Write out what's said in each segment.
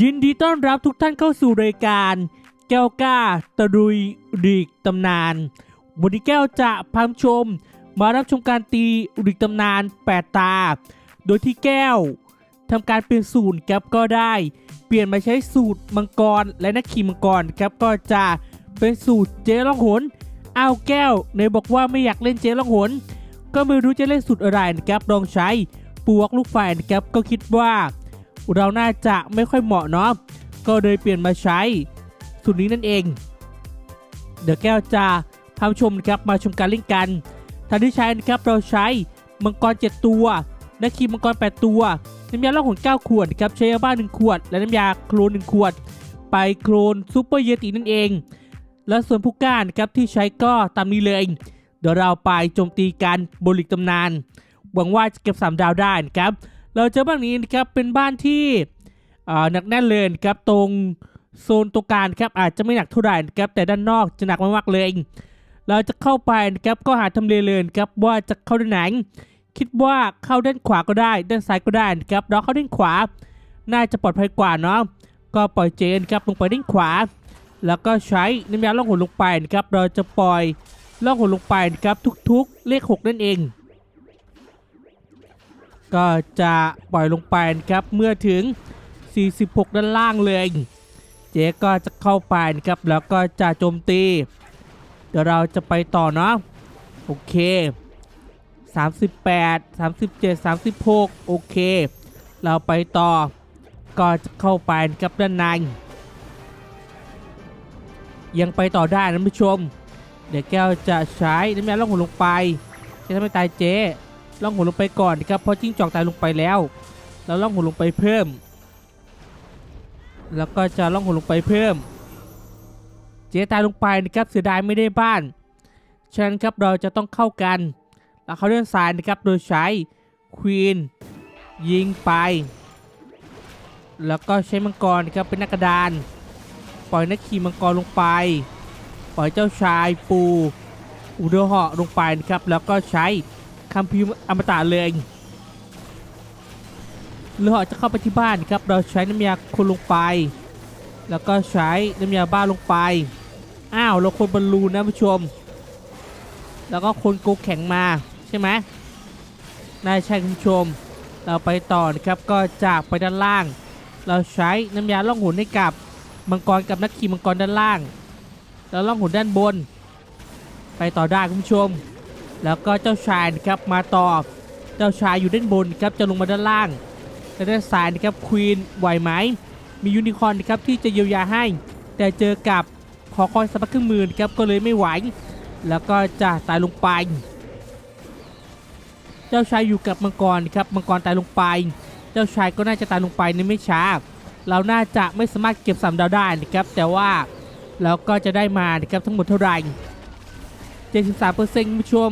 ยินดีต้อนรับทุกท่านเข้าสู่รายการแก้วกล้าตะลุยดีกตำนาน วันนี้แก้วจะพามชม มารับชมการตีดีกตำนานแปดตา โดยที่แก้วทำการเปลี่ยนสูตรแก๊ปก็ได้ เปลี่ยนมาใช้สูตรมังกรและนักขี่มังกรแก๊ปก็จะเป็นสูตรเจล่องหนอ้าวแก้วในบอกว่าไม่อยากเล่นเจล่องหนก็ไม่รู้จะเล่นสูตรอะไรนะครับลองใช้ปวกลูกไฟนะครับก็คิดว่า เราน่าจะไม่ค่อยเหมาะเนาะก็เลยเปลี่ยนมาใช้สูตรนี้นั่นเอง เดี๋ยวแก้วจะพาชมนะครับมาชมการเล่นกันทันที่ใช้นะครับเราใช้มังกร 7 ตัวนักขีมังกร 8 ตัว น้ำยาล่องหน9ขวดนะครับใช้ยาบ้า1ขวด และน้ำยาโคลน1ขวด ไปโคลนซูเปอร์เยตินั่นเอง และส่วนผู้ก้านะครับที่ใช้ก็ตามนี้เลย เดี๋ยวเราไปโจมตีกันบนหลีกตำนาน หวังว่าจะเก็บ 3 ดาวได้นะครับ เราเจอบ้านนี้นะครับเป็นบ้านที่หนักแน่นเลยครับตรงโซนตรงกลางครับอาจจะไม่หนักเท่าไหร่นะครับแต่ด้านนอกจะหนักมากๆเลย เราจะเข้าไปนะครับก็หาทำเลเลยครับว่าจะเข้าด้านไหน คิดว่าเข้าด้านขวาก็ได้ ด้านซ้ายก็ได้นะครับเราเข้าด้านขวา น่าจะปลอดภัยกว่าเนาะก็ปล่อยเจนครับลงไปด้านขวา แล้วก็ใช้น้ำยาล่องหนลงไปนะครับเราจะปล่อยล่องหนลงไปนะครับทุกๆ เลข 6 นั่นเอง ก็จะปล่อยลงไปนะครับเมื่อถึง 46 ด้านล่างเลย เจ๊ก็จะเข้าไปนะครับแล้วก็จะโจมตี เดี๋ยวเราจะไปต่อเนาะโอเค 38 37 36 โอเค เราไปต่อก็จะเข้าไปนะครับด้านในยังไปต่อได้นะผู้ชม เดี๋ยวแก้วจะใช้น้ำยาล่องหนลงไปจะทำให้ตายเจ๊ ล่องหนลงไปก่อนนะครับเพราะจิ้งจอกตายลงไปแล้วแล้วล่องหนลงไปเพิ่ม แล้วก็จะล่องหนลงไปเพิ่ม เจ๊ตายลงไปนะครับเสียดายไม่ได้บ้านฉะนั้นครับเราจะต้องเข้ากัน แล้วเขาเลื่อนสายนะครับโดยใช้ควีนยิงไป แล้วก็ใช้มังกรนะครับเป็นนักกระดาน ปล่อยนักขี่มังกรลงไป ปล่อยเจ้าชายปูอุดเหาะลงไปนะครับแล้วก็ใช้ คัมภีร์อมตะเลยเรือเหาจะเข้าไปที่บ้านครับ เราใช้น้ำยาคนลงไป แล้วก็ใช้น้ำยาบ้าลงไป อ้าว เราคนบอลลูนนะผู้ชม แล้วก็คนโกแข็งมาใช่ไหมน่าใช่คุณผู้ชม เราไปต่อนะครับ ก็จากไปด้านล่าง เราใช้น้ำยาล่องหนให้กับมังกรกับนักขี่มังกรด้านล่าง แล้วล่องหนด้านบน ไปต่อได้คุณผู้ชม แล้วก็เจ้าชายนะครับมาต่อเจ้าชายอยู่ด้านบนครับจะลงมาด้านล่างและด้านซ้ายนะครับควีนไหวไหมมียูนิคอร์นนะครับที่จะเยียวยาให้ แต่เจอกับขอคอยสักครื่องมือนครับก็เลยไม่ไหว แล้วก็จะตายลงไป เจ้าชายอยู่กับมังกรครับมังกรตายลงไป เจ้าชายก็น่าจะตายลงไปในไม่ช้าเราน่าจะไม่สามารถเก็บสามดาวได้นะครับแต่ว่าเราก็จะได้มานะครับทั้งหมดเท่าไหร่ 73%คุณผู้ชม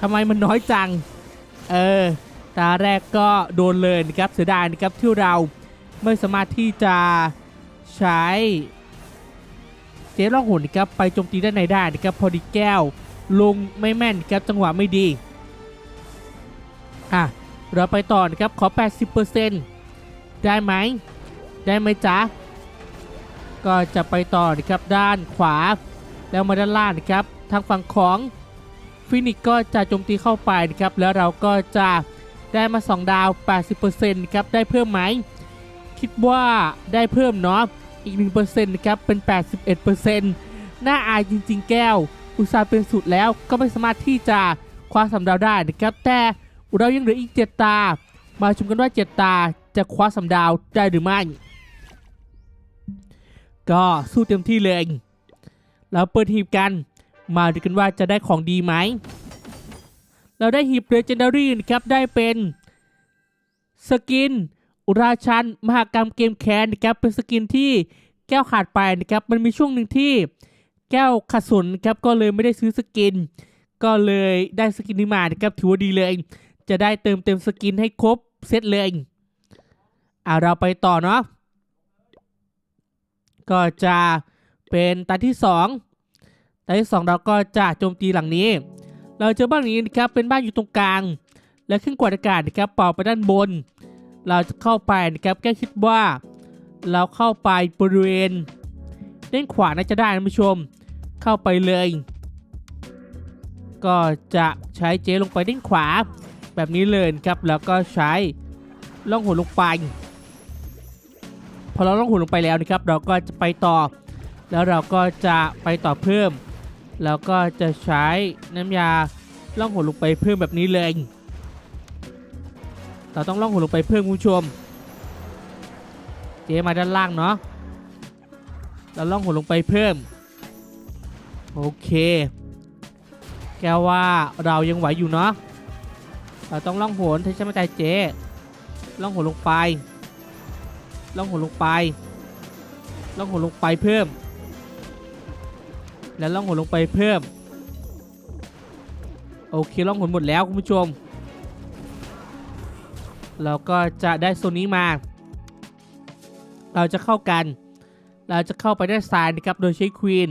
ทำไมมันน้อยจัง เออ ตาแรกก็โดนเลยนะครับ เสียดายนะครับที่เราไม่สามารถที่จะใช้เจ๊ล่องหนนะครับไปโจมตีด้านในได้นะครับพอดีแก้วลงไม่แม่นครับจังหวะไม่ดี อะ เราไปต่อนะครับขอ 80%ได้ไหม ได้ไหมจ๊ะ ก็จะไปต่อนะครับด้านขวา แล้วมาด้านล่างนะครับ ทางฝั่งของฟินิกก็จะโจมตีเข้าไปนะครับแล้วเราก็จะได้มา 2 ดาว 80%นะครับได้เพิ่มไหม คิดว่าได้เพิ่มเนาะอีก 1%นะครับเป็น 81%น่าอายจริง ๆ แก้ว อุตสาห์เป็นสุดแล้วก็ไม่สามารถที่จะคว้าสำดาวได้นะครับแต่เรายังเหลืออีก 7 ตา มาชมกันว่า 7 ตาจะคว้าสำดาวได้หรือไม่ก็สู้เต็มที่เลยแล้วเปิดหีบกัน มาดูกันว่าจะได้ของดีไหม เราได้หีบเลเจนดารี่นะครับได้เป็นสกินราชันมหากรรมเกมแคนนะครับเป็นสกินที่แก้วขาดไปนะครับมันมีช่วงหนึ่งที่แก้วขัดสนครับก็เลยไม่ได้ซื้อสกิน ก็เลยได้สกินนี้มานะครับถือว่าดีเลย จะได้เติมเต็มสกินให้ครบเซตเลยอ่าเราไปต่อเนาะก็จะเป็นตาที่ 2 แต่ที่2เราก็จะโจมตีหลังนี้ เราเจอบ้านนี้นะครับเป็นบ้านอยู่ตรงกลาง และขึ้นกวาดอากาศนะครับเป่าไปด้านบน เราจะเข้าไปนะครับแค่คิดว่า เราเข้าไปบริเวณด้านขวาน่าจะได้นะผู้ชม เข้าไปเลย ก็จะใช้เจลงไปด้านขวา แบบนี้เลยครับแล้วก็ใช้ล่องหัวลงไปพอเราล่องหัวลงไปแล้วนะครับ เราก็จะไปต่อ แล้วเราก็จะไปต่อเพิ่ม แล้วก็จะใช้น้ำยาล่องหนลงไปเพิ่มแบบนี้เลย เราต้องล่องหนลงไปเพิ่มคุณผู้ชม เจมาด้านล่างเนาะ เราล่องหนลงไปเพิ่ม โอเค แกว่าเรายังไหวอยู่เนาะ เราต้องล่องหนถ้ใช่ไม่ตายเจล่องหนลงไป ล่องหนลงไป ล่องหนลงไปเพิ่ม แล้วล่องหนลงไปเพิ่ม โอเคล่องหนหมดแล้วคุณผู้ชม เราก็จะได้โซนนี้มา เราจะเข้ากัน เราจะเข้าไปด้านซ้ายนะครับโดยใช้ควีน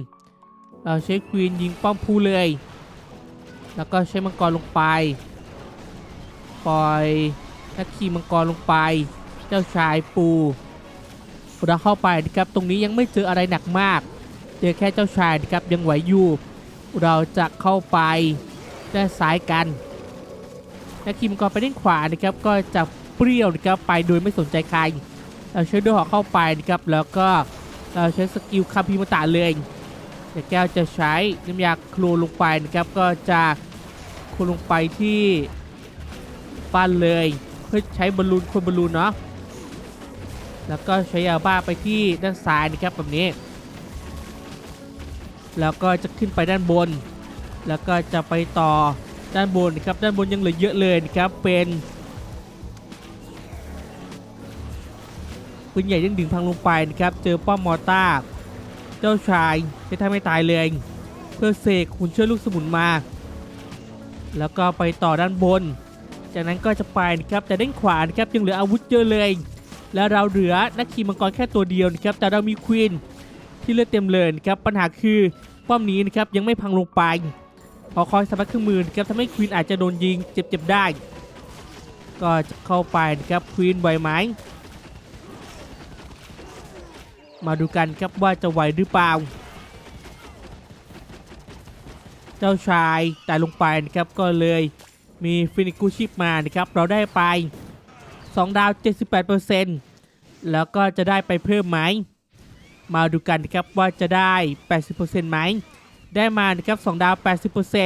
เราใช้ควีนยิงป้อมพูเลย แล้วก็ใช้มังกรลงไป ปล่อยนักขี่มังกรลงไป เจ้าชายปูเราเข้าไปนะครับตรงนี้ยังไม่เจออะไรหนักมาก จอแค่เจ้าชายนะครับยังไหวอยู่ เราจะเข้าไปด้านซ้ายกันนักขี่มังกรไปด้านขวานะครับก็จะเปรี้ยวนะครับไปโดยไม่สนใจใครเราใช้ดวยหอกเข้าไปนะครับแล้วก็เราใช้สกิลคาพิมตะเลยเดี๋ยวแก้วจะใช้น้ำยาคลนลงไปนะครับก็จะคลนลงไปที่ปั้นเลยเพื่อใช้บอลลูนคนบอลลูนเนาะแล้วก็ใช้ยาบ้าไปที่ด้านซ้ายนะครับแบบนี้ แล้วก็จะขึ้นไปด้านบน แล้วก็จะไปต่อด้านบนครับด้านบนยังเหลือเยอะเลยนะครับเป็นปืนใหญ่ยังดึงพังลงไปนะครับเจอป้อมมอต้าเจ้าชายจะทำให้ตายเลย เพื่อเสกหุ่นเชื่อลูกสมุนมา แล้วก็ไปต่อด้านบน จากนั้นก็จะไปนะครับแต่ด้านขวานะครับยังเหลืออาวุธเยอะเลย แล้วเราเหลือนักขี่มังกรแค่ตัวเดียวนะครับแต่เรามีควีน ที่เลือดเต็มเลยครับปัญหาคือป้อมนี้นะครับยังไม่พังลงไป พอคอยสมัครเครื่องมือครับทำให้ควีนอาจจะโดนยิงเจ็บๆได้ ก็จะเข้าไปนะครับควีนไหวไหมมาดูกันครับว่าจะไหวหรือเปล่า เจ้าชายตายลงไปนะครับก็เลยมีฟินิกูชิปมานะครับเราได้ไป 2 ดาว 78%แล้วก็จะได้ไปเพิ่มไหม มาดูกันนะครับว่าจะได้ 80%ไหม ได้มานะครับ2ดาว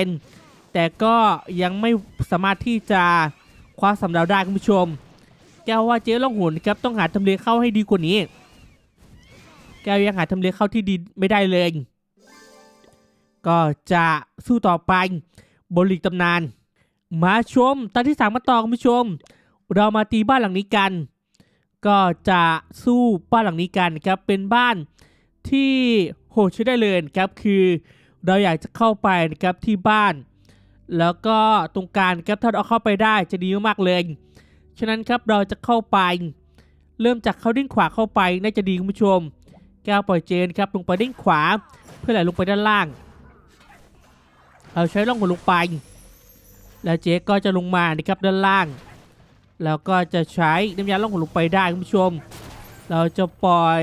80%แต่ก็ยังไม่สามารถที่จะคว้าสำดาวได้คุณผู้ชม แก้วว่าเจ๊ล่องหนนะครับต้องหาทำเลเข้าให้ดีกว่านี้ แก้วยังหาทำเลเข้าที่ดีไม่ได้เลย ก็จะสู้ต่อไปบนลีกตำนาน มาชมตอนที่สามมาต่อคุณผู้ชม เรามาตีบ้านหลังนี้กัน ก็จะสู้บ้านหลังนี้กันครับเป็นบ้าน ที่โหดใช้ได้เลยครับคือเราอยากจะเข้าไปนะครับที่บ้าน แล้วก็ตรงกลารครับถ้าเราเข้าไปได้จะดีมากเลย ฉะนั้นครับเราจะเข้าไป เริ่มจากเข้าด้านขวาเข้าไปน่าจะดีคุณผู้ชม แก้วปล่อยเจนครับลงไปด้านขวา เพื่อไหลลงไปด้านล่าง เราใช้ล่องหัวลงไป แล้วเจ๊ก็จะลงมานะครับด้านล่าง แล้วก็จะใช้น้ำยาล่องหนลงไปได้คุณผู้ชม เราจะปล่อย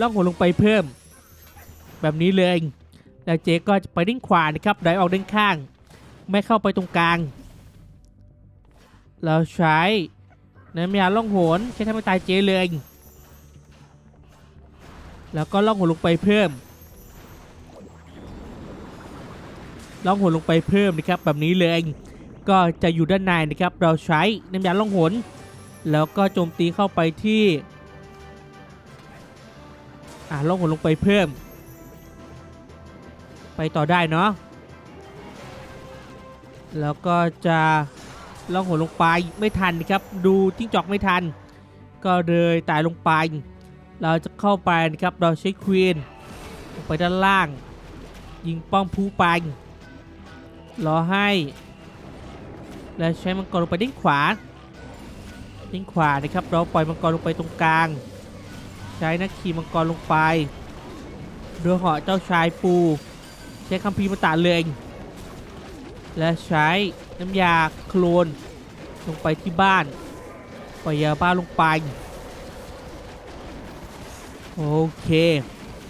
ล่องหนลงไปเพิ่ม แบบนี้เลย แล้วเจ๊ก็จะไปด้านขวานะครับไหลออกด้านข้าง ไม่เข้าไปตรงกลาง เราใช้น้ำยาล่องหนใช้ทำให้ตายเจ๊เลย แล้วก็ล่องหนลงไปเพิ่ม ล่องหนลงไปเพิ่มนะครับแบบนี้เลยก็จะอยู่ด้านในนะครับ เราใช้น้ำยาล่องหน แล้วก็โจมตีเข้าไปที่ อ่าล่องหนลงไปเพิ่ม ไปต่อได้เนาะแล้วก็จะล่องหนลงไปไม่ทันนะครับ ดูจิ้งจอกไม่ทัน ก็เลยตายลงไป เราจะเข้าไปนะครับเราใช้ควีนไปด้านล่าง ยิงป้อมพูไปรอให้ แล้วใช้มังกรลงไปด้านขวาด้านขวานะครับ เราปล่อยมังกรลงไปตรงกลาง ใช้นักขี่มังกรลงไป โดยเหาะเจ้าชายปู ใช้คัมภีร์มาตาเลยและใช้น้ำยาโคลนลงไปที่บ้านปล่อยยาบ้าลงไป โอเค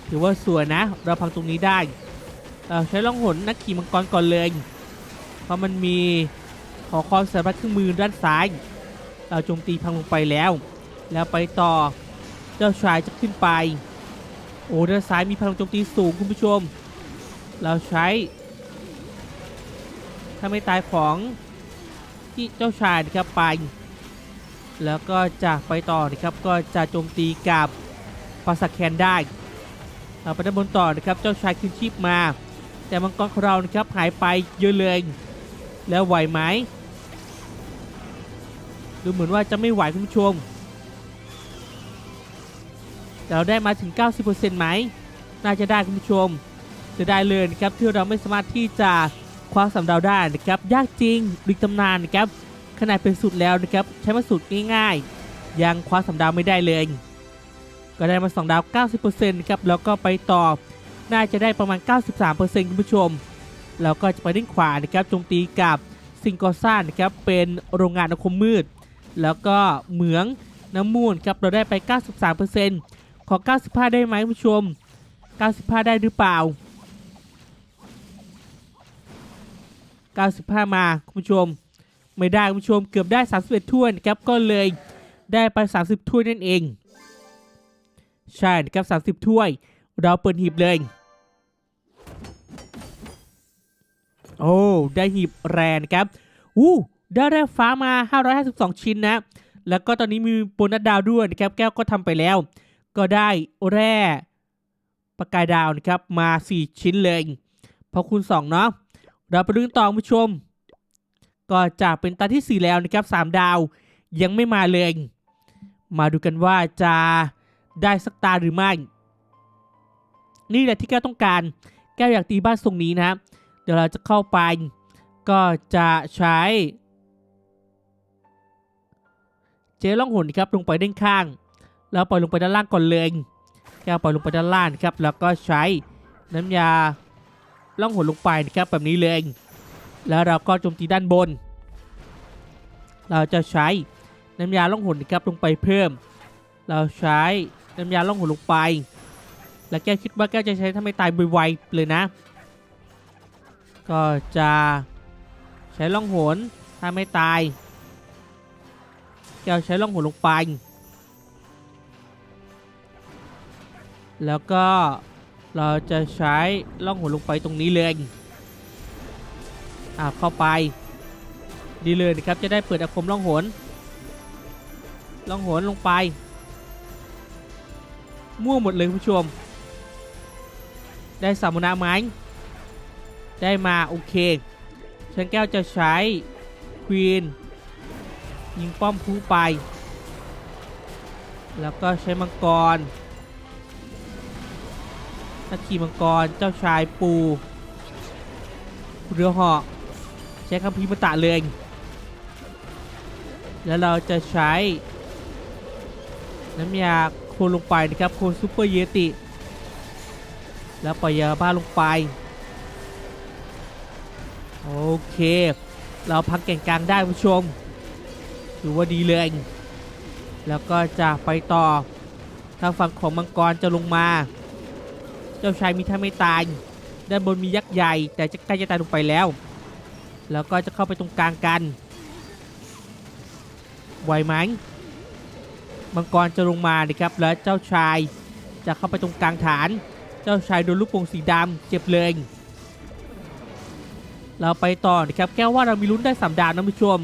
ถือว่าสวยนะ เราพังตรงนี้ได้เราใช้ล่องหนนักขี่มังกรก่อนเลย เพราะมันมีหอคอยสารพัดเครื่องมือด้านซ้าย เราโจมตีพังลงไปแล้ว แล้วไปต่อ เจ้าชายจะขึ้นไป โอ้ด้านซ้ายมีพลังโจมตีสูงคุณผู้ชม เราใช้ ถ้าไม่ตายของที่เจ้าชายนะครับไป แล้วก็จะไปต่อนะครับก็จะโจมตีกับปราสาทแคนได้เราไปด้านบนต่อนะครับเจ้าชายคืนชีพมา แต่มังกรของเรานะครับหายไปเยอะเลยแล้วไหวไหมดูเหมือนว่าจะไม่ไหวคุณผู้ชม เราได้มาถึง 90%ไหม น่าจะได้คุณผู้ชม จะได้เลยนะครับที่เราไม่สามารถที่จะคว้าสำดาวได้นะครับยากจริงดึกตำนานนะครับขนาดเป็นสุดแล้วนะครับใช้มาสุดง่ายๆ ยังคว้าสำดาวไม่ได้เลย ก็ได้มา2ดาว 90%นะครับแล้วก็ไปต่อน่าจะได้ประมาณ 93%คุณผู้ชม แล้วก็จะไปด้านขวานะครับโจมตีกับซิงกอซ่านะครับเป็นโรงงานอาคมมืด แล้วก็เหมืองน้ำมูลครับเราได้ไป 93% ขอ 95 ได้ไหมคุณผู้ชม 95 ได้หรือเปล่า 95 มาคุณผู้ชม ไม่ได้คุณผู้ชมเกือบได้ 31 ถ้วยนะครับก็เลยได้ไป 30 ถ้วยนั่นเอง ใช่นะครับ 30 ถ้วย เราเปิดหีบเลย โอ้ ได้หีบแรนครับ อู้ ได้แร่ฟ้ามา 552 ชิ้นนะ แล้วก็ตอนนี้มีโบนัสดาวด้วยนะครับ แก้วก็ทำไปแล้ว ก็ได้แร่ประกายดาวนะครับมา 4 ชิ้นเลยพราะคูณ2เนาะเราไปดูกันต่อผู้ชม ก็จะเป็นตาที่ 4 แล้วนะครับ 3 ดาวยังไม่มาเลย มาดูกันว่าจะได้สักตาหรือไม่ นี่แหละที่แก้วต้องการ แก้วอยากตีบ้านทรงนี้นะครับเดี๋ยวเราจะเข้าไป ก็จะใช้ เจล่องหนครับลงไปด้านข้าง แล้วปล่อยลงไปด้านล่างก่อนเลยแก้วปล่อยลงไปด้านล่างครับ แล้วก็ใช้น้ำยาล่องหนลงไปนะครับแบบนี้เลยแล้วเราก็โจมตีด้านบน เราจะใช้น้ำยาล่องหนนะครับลงไปเพิ่ม เราใช้น้ำยาล่องหนลงไป แล้วแก้วคิดว่าแก้วจะใช้ถ้าไม่ตายไวๆเลยนะ ก็จะใช้ล่องหนถ้าไม่ตาย แก้วใช้ล่องหนลงไป แล้วก็เราจะใช้ล่องหนลงไปตรงนี้เลยอ่าเข้าไป ดีเลยนะครับจะได้เปิดอาคมล่องหนล่องหนลงไป มั่วหมดเลยคุณผู้ชม ได้สามุนาไหมได้มาโอเคฉันแก้วจะใช้ควีนยิงป้อมพูไป แล้วก็ใช้มังกร นักขี่มังกร เจ้าชายปู เรือหาะใช้คำพีร์ตะเลยแล้วเราจะใช้ น้ำยาโคลงไปนะครับโคซูเปอร์เยติ แล้วปล่อยยาบ้าลงไป โอเค เราพักแก่งกลางได้ผู้ชมถือว่าดีเลยแล้วก็จะไปต่อทางฝั่งของมังกรจะลงมา เจ้าชายมีท่าไม่ตาย ด้านบนมียักษ์ใหญ่ แต่จะใกล้จะตายลงไปแล้ว แล้วก็จะเข้าไปตรงกลางกันไหวไหมมังกรจะลงมานะครับ แล้วเจ้าชายจะเข้าไปตรงกลางฐาน เจ้าชายโดนลูกโป่งสีดำเจ็บเลย เราไปต่อนะครับ แก้วว่าเรามีลุ้นได้สามดาวนะผู้ชม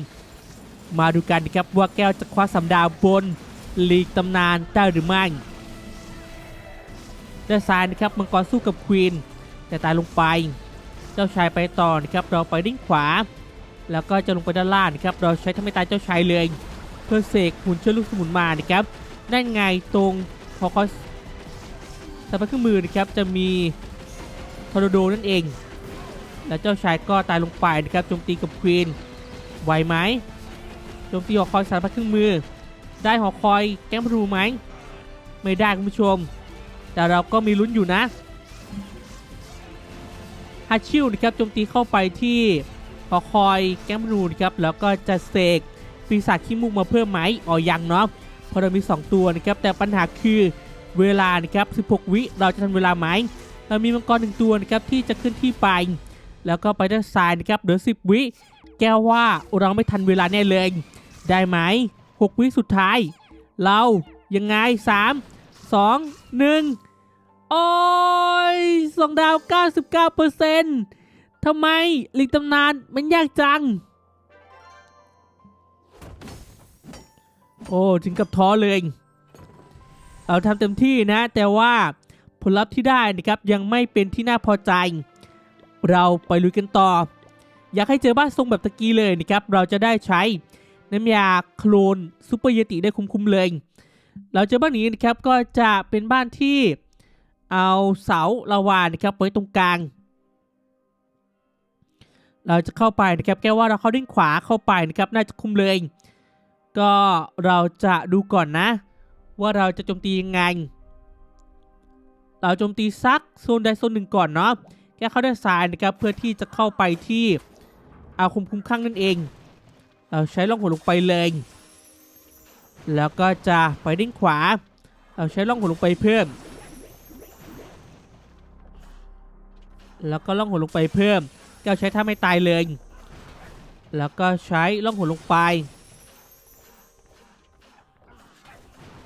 มาดูกันนะครับว่าแก้วจะคว้าสามดาวบนลีกตำนานได้หรือไม่ ด้านซ้ายนะครับมังกรสู้กับควีนแต่ตายลงไป เจ้าชายไปต่อนะครับเราไปด้านขวา แล้วก็จะลงไปด้านล่างนะครับเราใช้ทำไม่ตายเจ้าชายเลยเพื่อเสกหุ่นเชือกลูกสมุนมานะครับนั่นไงตรงพอคอสสะพานเครื่องมือนะครับจะมีทอร์โดนั่นเอง แล้วเจ้าชายก็ตายลงไปนะครับโจมตีกับควีนไหวไหมโจมตีหอคอยสารพัดเครื่องมือ ได้หอคอยแก้มรูไหมไม่ได้คุณผู้ชม แต่เราก็มีลุ้นอยู่นะฮัชชิลนะครับโจมตีเข้าไปที่หอคอยแกมรูนครับแล้วก็จะเสกปีศาจขี้มุกมาเพิ่มไหมอ๋อยังเนาะเพราะเรามี 2 ตัวนะครับแต่ปัญหาคือเวลานะครับ16 วิเราจะทันเวลาไหมเรามีมังกรหนึ่งตัวนะครับที่จะขึ้นที่ไป แล้วก็ไปด้านซ้ายนะครับเหลือ10 วิแก้วว่าเราไม่ทันเวลาแน่เลย ได้ไหม 6 วิสุดท้าย เรายังไง 3 2 1โอ้ยสองดาว 99%ทำไมลิงตำนานมันยากจัง โอ้ ถึงกับท้อเลยเราทำเต็มที่นะ แต่ว่าผลลัพธ์ที่ได้นะครับยังไม่เป็นที่น่าพอใจ เราไปลุยกันต่อ อยากให้เจอบ้านทรงแบบตะกี้เลยนะครับ เราจะได้ใช้น้ำยาโคลนซูเปอร์เยติได้คุ้มๆเลย เราเจอบ้านนี้นะครับก็จะเป็นบ้านที่เอาเสาลาวานนะครับไว้ตรงกลาง เราจะเข้าไปนะครับแก้ว่าเราเข้าด้านขวาเข้าไปนะครับน่าจะคุมเลย ก็เราจะดูก่อนนะ ว่าเราจะโจมตียังไง เราโจมตีซักโซนใดโซนหนึ่งก่อนเนาะแก้เข้าด้านซ้ายนะครับเพื่อที่จะเข้าไปที่เอาคุมคุ้มข้างนั่นเอง เราใช้ล่องหนลงไปเลย แล้วก็จะไปด้านขวาเราใช้ล่องหนลงไปเพิ่ม แล้วก็ล่องหนลงไปเพิ่มแก้วใช้ท่าไม่ตายเลย แล้วก็ใช้ล่องหนลงไป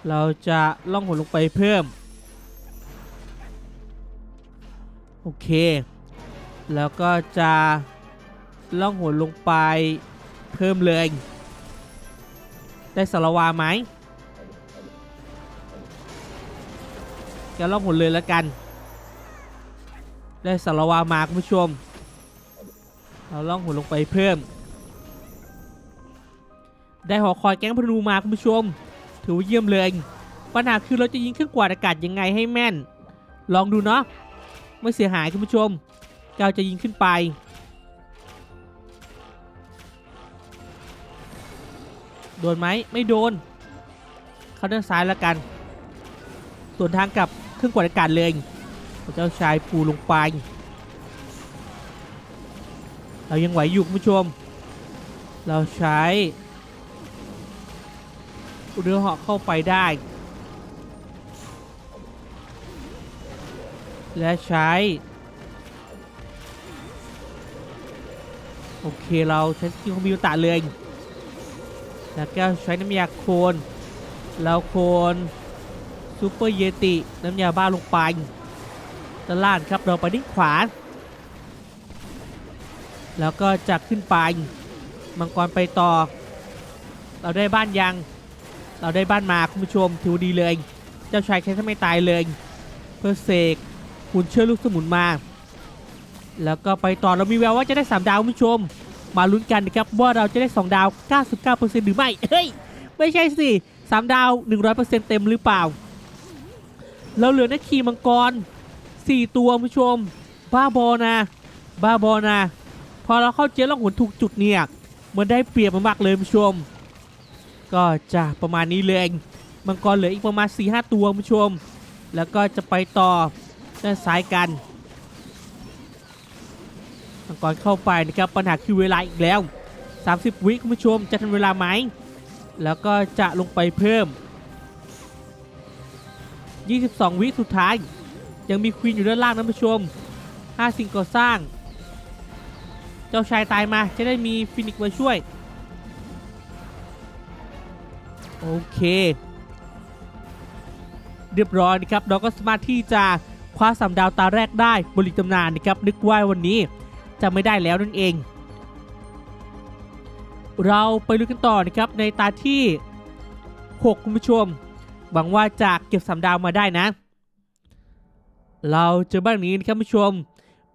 เราจะล่องหนลงไปเพิ่ม โอเค แล้วก็จะล่องหนลงไปเพิ่มเลย ได้สารวาไหมแกล่องหนเลยแล้วกัน ได้สารวามาคุณผู้ชม เราล่องหนลงไปเพิ่ม ได้หอคอยแก๊งพนูมาคุณผู้ชม ถือว่าเยี่ยมเลยปัญหาคือเราจะยิงเครื่องกวาดอากาศยังไงให้แม่น ลองดูเนาะไม่เสียหายคุณผู้ชมก้าจะยิงขึ้นไป โดนไหมไม่โดน เข้าด้านซ้ายแล้วกัน ส่วนทางกับเครื่องกวาดอากาศเลยเจ้าชายปูลงไป เรายังไหวอยู่คุณผู้ชม เราใช้เรือเหาะเข้าไปได้ และใช้ โอเคเราใช้สกิลคอมพิวตะเลย แล้วก็ใช้น้ำยาโคลนเราโคลนซูเปอร์เยติน้ำยาบ้าลงไปด้านล่างครับเราไปด้านขวา แล้วก็จะขึ้นไปมังกรไปต่อ เราได้บ้านยัง เราได้บ้านมาคุณผู้ชมถือว่ดีเลย เจ้าชายแค่ถ้าไม่ตายเลย เพื่อเสกหุ่นเชื่อลูกสมุนมา แล้วก็ไปต่อเรามีแววว่าจะได้ 3 ดาวคุณผู้ชม มาลุ้นกันนะครับว่าเราจะได้ 2 ดาว 99%หรือไม่ เฮ้ย ไม่ใช่สิ 3 ดาว 100%เต็มหรือเปล่า เราเหลือนักขี่มังกร 4 ตัวผู้ชม บ้าบอนะ บ้าบอนะ พอเราเข้าเจล่องหนถูกจุดเนี่ยมันได้เปรียบมากๆเลยผู้ชม ก็จะประมาณนี้เลยมังกรเหลืออีกประมาณ4-5 ตัวผู้ชม แล้วก็จะไปต่อด้านซ้ายกัน มังกรเข้าไปนะครับปัญหาคือเวลาอีกแล้ว 30 วิคุณผู้ชมจะทันเวลาไหมแล้วก็จะลงไปเพิ่ม 22 วิสุดท้าย ยังมีควีนอยู่ด้านล่างนะผู้ชม 5 สิ่งก่อสร้าง เจ้าชายตายมาจะได้มีฟินิกมาช่วย โอเค เรียบร้อยนะครับเราก็สามารถที่จะคว้าสามดาวตาแรกได้บริตำนานนะครับนึกว่าวันนี้ จะไม่ได้แล้วนั่นเอง เราไปลุยกันต่อนะครับในตาที่ 6 คุณผู้ชม หวังว่าจะเก็บสามดาวมาได้นะ เราเจอบ้านนี้นะครับผู้ชม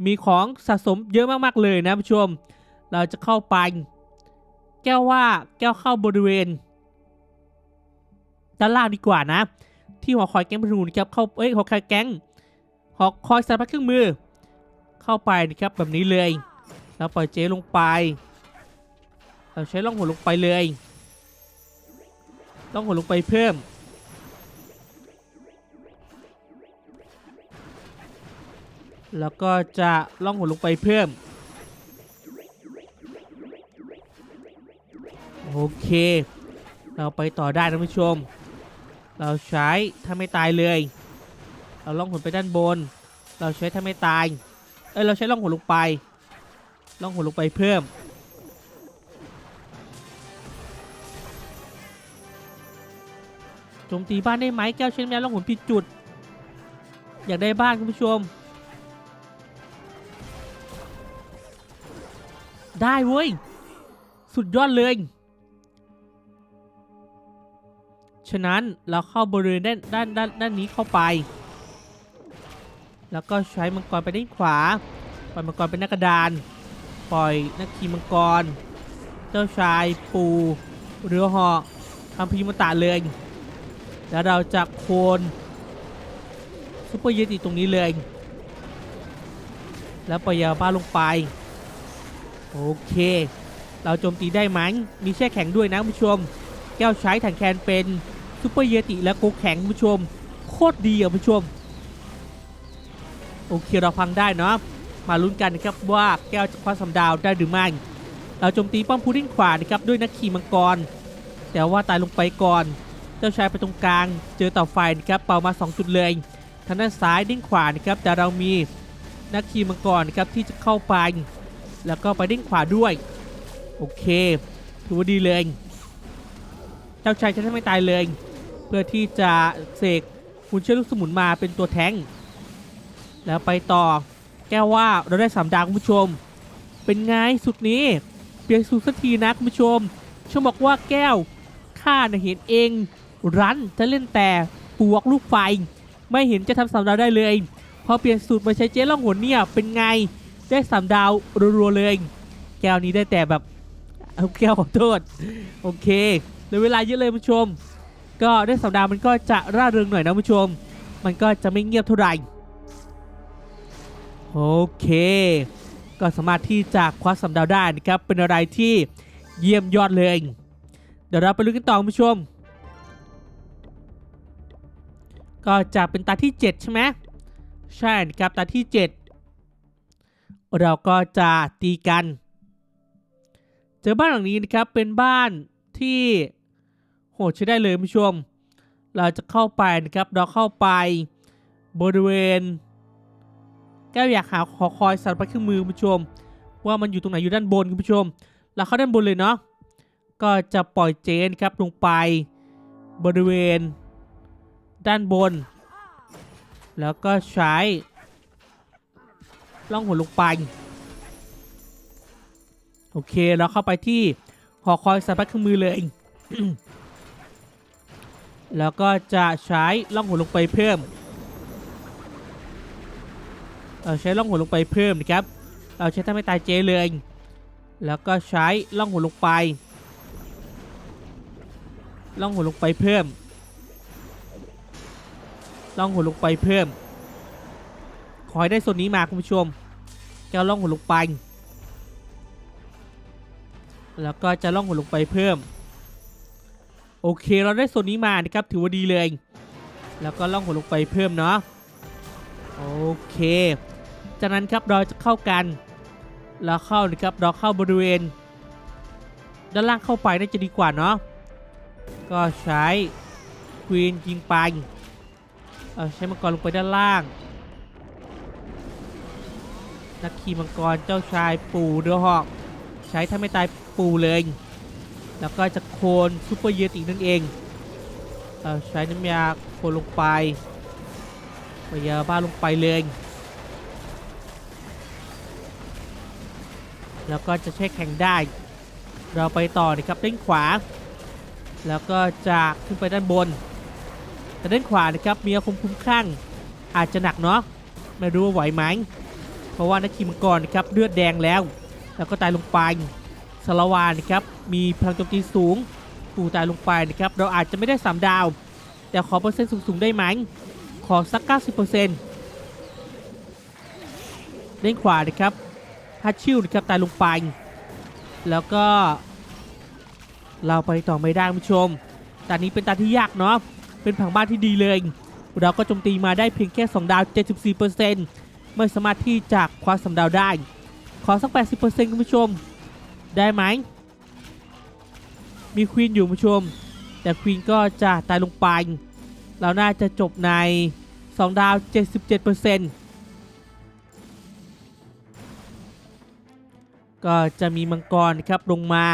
มีของสะสมเยอะมากๆเลยนะผู้ชม เราจะเข้าไป แก้วว่าแก้วเข้าบริเวณด้านล่างดีกว่านะ ที่หอคอยแก๊งพนูนะครับเข้าเอ้ยหอคอยแก๊งหอคอยสารพัดเครื่องมือ เข้าไปนะครับแบบนี้เลยแล้วปล่อยเจลงไป เราใช้ล่องหัวลงไปเลยล่องหัวลงไปเพิ่ม แล้วก็จะล่องหัวลงไปเพิ่มโอเค เราไปต่อได้นะผู้ชม เราใช้ถ้าไม่ตายเลย เราล่องหนไปด้านบน เราใช้ถ้าไม่ตาย เอ้ยเราใช้ล่องหนลงไป ล่องหนลงไปเพิ่ม โจมตีบ้านได้ไหมแก้วเช่นแม่ล่องหนผิดจุด อยากได้บ้านคุณผู้ชม ได้เว้ย สุดยอดเลย ฉะนั้นเราเข้าบริเวณด้านด้านด้านนี้เข้าไป แล้วก็ใช้มังกรไปด้านขวา ปล่อยมังกรเป็นหน้ากระดาน ปล่อยนักขี่มังกร เจ้าชายปูเรือหอกทำพีมตะเลย แล้วเราจะโคนซุปเปอร์เยติตรงนี้เลย แล้วปล่อยยาบ้าลงไป โอเค เราโจมตีได้ไหมมีแช่แข็งด้วยนะผู้ชม แก้วใช้ถังแคนเป็นซุปเปอร์เยติและโกแข็งผู้ชม โคตรดีอะผู้ชม โอเคเราพังได้เนาะมาลุ้นกันนะครับว่าแก้วจะคว้าสำดาวได้หรือไม่เราโจมตีป้อมพูดิ้งขวานะครับด้วยนักขี่มังกร แต่ว่าตายลงไปก่อน เจ้าชายไปตรงกลาง เจอเต่าไฟนะครับเป่ามา 2 จุดเลยทางด้านซ้ายดิ้งขวานะครับแต่เรามีนักขี่มังกรนะครับที่จะเข้าไป แล้วก็ไปดิ้งขวาด้วยโอเคถือว่าดีเลยเจ้าชายจะไม่ตายเลย เพื่อที่จะเสกหุ่นเชือลูกสมุนมาเป็นตัวแทง แล้วไปต่อแก้วว่าเราได้สามดาวคุณผู้ชม เป็นไงสุดนี้เปลี่ยนสูตรสักทีนะคุณผู้ชมชมบอกว่าแก้วข้าน่ะเห็นเอง รันจะเล่นแต่ปวกลูกไฟ ไม่เห็นจะทำสามดาวได้เลย พอเปลี่ยนสูตรมาใช้เจ๊ล่องหนเนี่ยเป็นไงได้สามดาวรัวๆเลย แก้วนี้ได้แต่แบบเอาแก้วขอโทษโอเคเหลือเวลาเยอะเลยคุณผู้ชม ก็ได้สามดาวมันก็จะร่าเริงหน่อยนะคุณผู้ชม มันก็จะไม่เงียบเท่าไหร่ โอเค ก็สามารถที่จะคว้าสำดาวได้นะครับ เป็นอะไรที่เยี่ยมยอดเลย เดี๋ยวเราไปลุ้นกันต่อคุณผู้ชม ก็จะเป็นตาที่ 7 ใช่ไหมใช่นะครับตาที่ 7 เราก็จะตีกัน เจอบ้านหลังนี้นะครับเป็นบ้านที่โหดใช้ได้เลยคุณผู้ชม เราจะเข้าไปนะครับเราเข้าไปบริเวณ แก้วอยากหาขอคอยสารพัดเครื่องมือคุณผู้ชม ว่ามันอยู่ตรงไหนอยู่ด้านบนคุณผู้ชม เราเข้าด้านบนเลยเนาะก็จะปล่อยเจนครับลงไป บริเวณ ด้านบน แล้วก็ใช้ล่องหัวลงไปโอเคเราเข้าไปที่หอคอยสารพัดเครื่องมือเลยแล้วก็จะใช้ล่องหัวลงไปเพิ่ม เราใช้ล่องหัวลงไปเพิ่มนะครับ เราใช้ถ้าไม่ตายเจเลย แล้วก็ใช้ล่องหัวลงไป ล่องหัวลงไปเพิ่ม ล่องหัวลงไปเพิ่ม ขอให้ได้ส่วนนี้มาคุณผู้ชมแก้ล่องหัวลงไป แล้วก็จะล่องหัวลงไปเพิ่ม โอเคเราได้ส่วนนี้มานะครับถือว่าดีเลย แล้วก็ล่องหัวลงไปเพิ่มเนาะโอเค จากนั้นครับเราจะเข้ากันเราเข้านะครับเราเข้าบริเวณ ด้านล่างเข้าไปน่าจะดีกว่าเนาะก็ใช้ควีนยิงไปเอาใช้มังกรลงไปด้านล่าง นักขี่มังกรเจ้าชายปู่เดือหอก ใช้ถ้าไม่ตายปู่เลย แล้วก็จะโคนซูเปอร์เยตินั่นเองเอาใช้น้ำยาโคนลงไปปยาบ้าลงไปเลย แล้วก็จะใช้แข่งได้ เราไปต่อนะครับด้านขวา แล้วก็จะขึ้นไปด้านบน แต่ด้านขวานะครับมีอาคมคุ้มข้างอาจจะหนักเนาะไม่รู้ว่าไหวไหมเพราะว่านักขี่มังกรนะครับเลือดแดงแล้ว แล้วก็ตายลงไปสารวานนะครับมีพลังโจมตีสูงปู่ตายลงไปนะครับเราอาจจะไม่ได้ 3 ดาว แต่ขอเปอร์เซ็นต์สูง ๆ ได้ไหมขอสัก 90%ด้านขวานะครับ ฮัตชิลนะครับตายลงไป แล้วก็ เราไปต่อไม่ได้ผู้ชมตานี้เป็นตาที่ยากเนาะเป็นผังบ้านที่ดีเลย เราก็โจมตีมาได้เพียงแค่ 2 ดาว 74%ไม่สามารถที่จะคว้าสำดาวได้ ขอสัก 80%คุณผู้ชม ได้ไหม มีควีนอยู่ผู้ชม แต่ควีนก็จะตายลงไป เราน่าจะจบใน 2 ดาว 77% ก็จะมีมังกรครับลงมา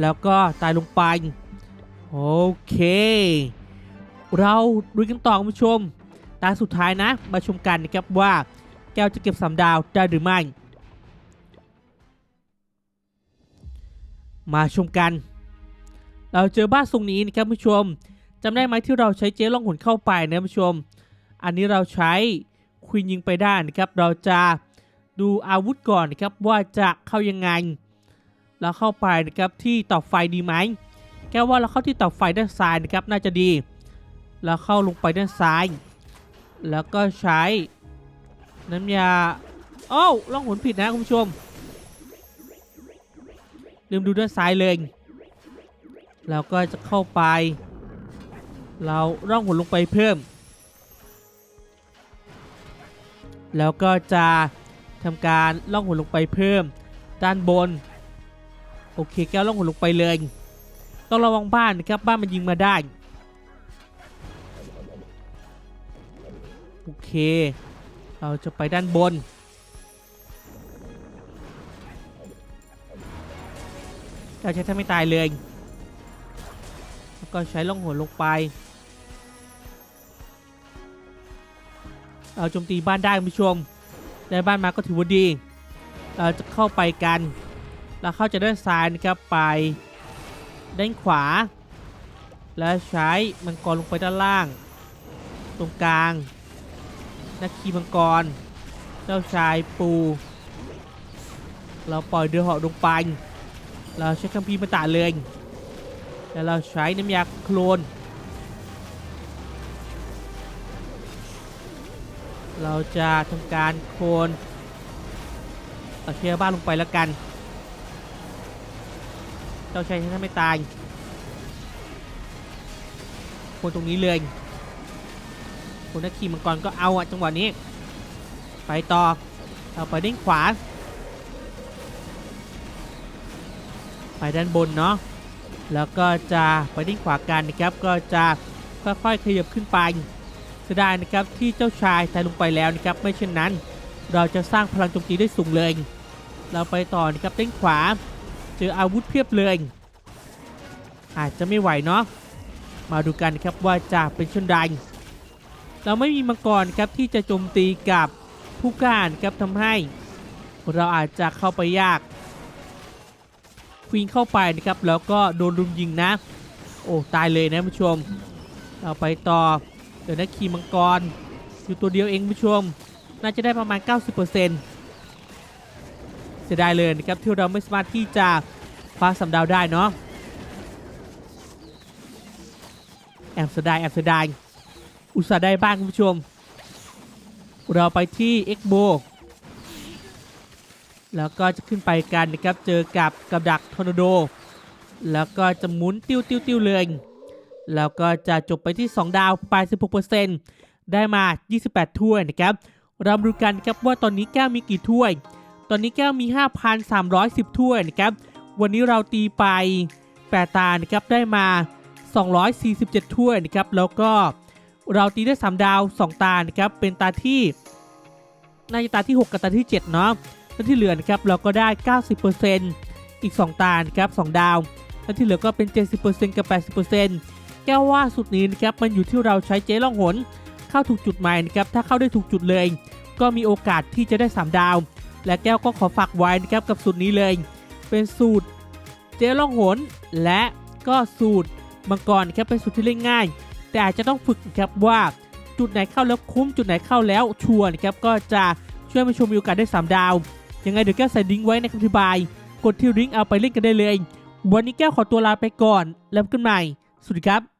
แล้วก็ตายลงไป โอเค เราดูกันต่อคุณผู้ชม ตาสุดท้ายนะ มาชมกันนะครับว่าแก้วจะเก็บสามดาวได้หรือไม่ มาชมกัน เราเจอบ้านทรงนี้นะครับผู้ชมจำได้ไหมที่เราใช้เจ๊ล่องหนเข้าไปนะผู้ชม อันนี้เราใช้ควีนยิงไปได้นะครับ เราจะ ดูอาวุธก่อนนะครับว่าจะเข้ายังไงแล้วเข้าไปนะครับที่ต่อไฟดีไหมแก้ว่าเราเข้าที่ต่อไฟด้านซ้ายนะครับน่าจะดีแล้วเข้าลงไปด้านซ้าย แล้วก็ใช้น้ำยาโอ้าวล่องหนผิดนะคุณผู้ชม ลืมดูด้านซ้ายเลยเราก็จะเข้าไป เราร่องหนลงไปเพิ่ม แล้วก็จะ ทำการล่องหนลงไปเพิ่ม ด้านบน โอเคแก้วล่องหนลงไปเลย ต้องระวังบ้านนะครับบ้านมันยิงมาได้ โอเค เราจะไปด้านบน เราใช้ถ้าไม่ตายเลย แล้วก็ใช้ล่องหนลงไปเราโจมตีบ้านได้คุณผู้ชม ได้บ้านมาก็ถือว่าดี เราจะเข้าไปกัน เราเข้าจากด้านซ้ายนะครับไปด้านขวา แล้วใช้มังกรลงไปด้านล่าง ตรงกลาง นักขี่มังกร เจ้าชายปู เราปล่อยเดือเหาะลงไป เราใช้คัมภีร์มาตาเลย แล้วเราใช้น้ำยาโคลน เราจะทำการโคนเอาเชียบ้านลงไปแล้วกัน เจ้าชายถ้าไม่ตาย โคนตรงนี้เลยคนนักขี่มังกรก็เอาอะจังหวะนี้ ไปต่อเราไปด้านขวา ไปด้านบนเนาะแล้วก็จะไปด้านขวากันนะครับ ก็จะค่อยๆขยับขึ้นไป เสียดายนะครับที่เจ้าชายตายลงไปแล้วนะครับไม่เช่นนั้น เราจะสร้างพลังโจมตีได้สูงเลย เราไปต่อนะครับด้นขวา เจออาวุธเพียบเลย อาจจะไม่ไหวเนาะมาดูกันครับว่าจะเป็นเช่นใดเราไม่มีมังกรครับที่จะโจมตีกับผู้การครับทำให้ เราอาจจะเข้าไปยากควีนเข้าไปนะครับแล้วก็โดนรุมยิงนะ โอ้ตายเลยนะผู้ชม เราไปต่อ เดี๋ยวนะขี่มังกร อยู่ตัวเดียวเองผู้ชม น่าจะได้ประมาณ 90%เสียดายเลยนะครับที่เราไม่สามารถที่จะคว้าสำดาวได้เนาะแอบเสียดายแอบเสียดายอุตส่าห์ได้บ้างคุณผู้ชม เราไปที่เอ็กโบแล้วก็จะขึ้นไปกันนะครับ เจอกับกับดักทอร์นาโด แล้วก็จะหมุนติ้วติ้วติ้วเลย แล้วก็จะจบไปที่ 2 ดาว86%ได้มา 28 ถ้วยนะครับเรามาดูกันครับว่าตอนนี้แก้วมีกี่ถ้วย ตอนนี้แก้วมี 5,310 ถ้วยนะครับ วันนี้เราตีไป8ตานะครับได้มา 247 ถ้วยนะครับ แล้วก็เราตีได้ 3 ดาว 2 ตานะครับ เป็นตาที่น่าจะตาที่ 6 กับตาที่ 7 เนาะแล้วที่เหลือนะครับเราก็ได้ 90%อีก 2 ตานะครับ 2 ดาว แล้วที่เหลือก็เป็น 70%กับ 80% แก้วว่าสุดนี้นะครับมันอยู่ที่เราใช้เจ๊ล่องหน เข้าถูกจุดใหม่นะครับถ้าเข้าได้ถูกจุดเลย ก็มีโอกาสที่จะได้ 3 ดาว และแก้วก็ขอฝากไว้นะครับกับสูตรนี้เลย เป็นสูตรเจ๊ล่องหน และก็สูตรมังกรนะครับเป็นสูตรที่เล่นง่าย แต่อาจจะต้องฝึกนะครับว่าจุดไหนเข้าแล้วคุ้มจุดไหนเข้าแล้วชัวนะครับก็จะช่วยมาชมมีโอกาสได้ 3 ดาว ยังไงเดี๋ยวแก้วใส่ลิงไว้ในคำอธิบาย กดที่ลิงก์เอาไปเล่นกันได้เลย วันนี้แก้วขอตัวลาไปก่อน แล้วกันใหม่ สวัสดีครับ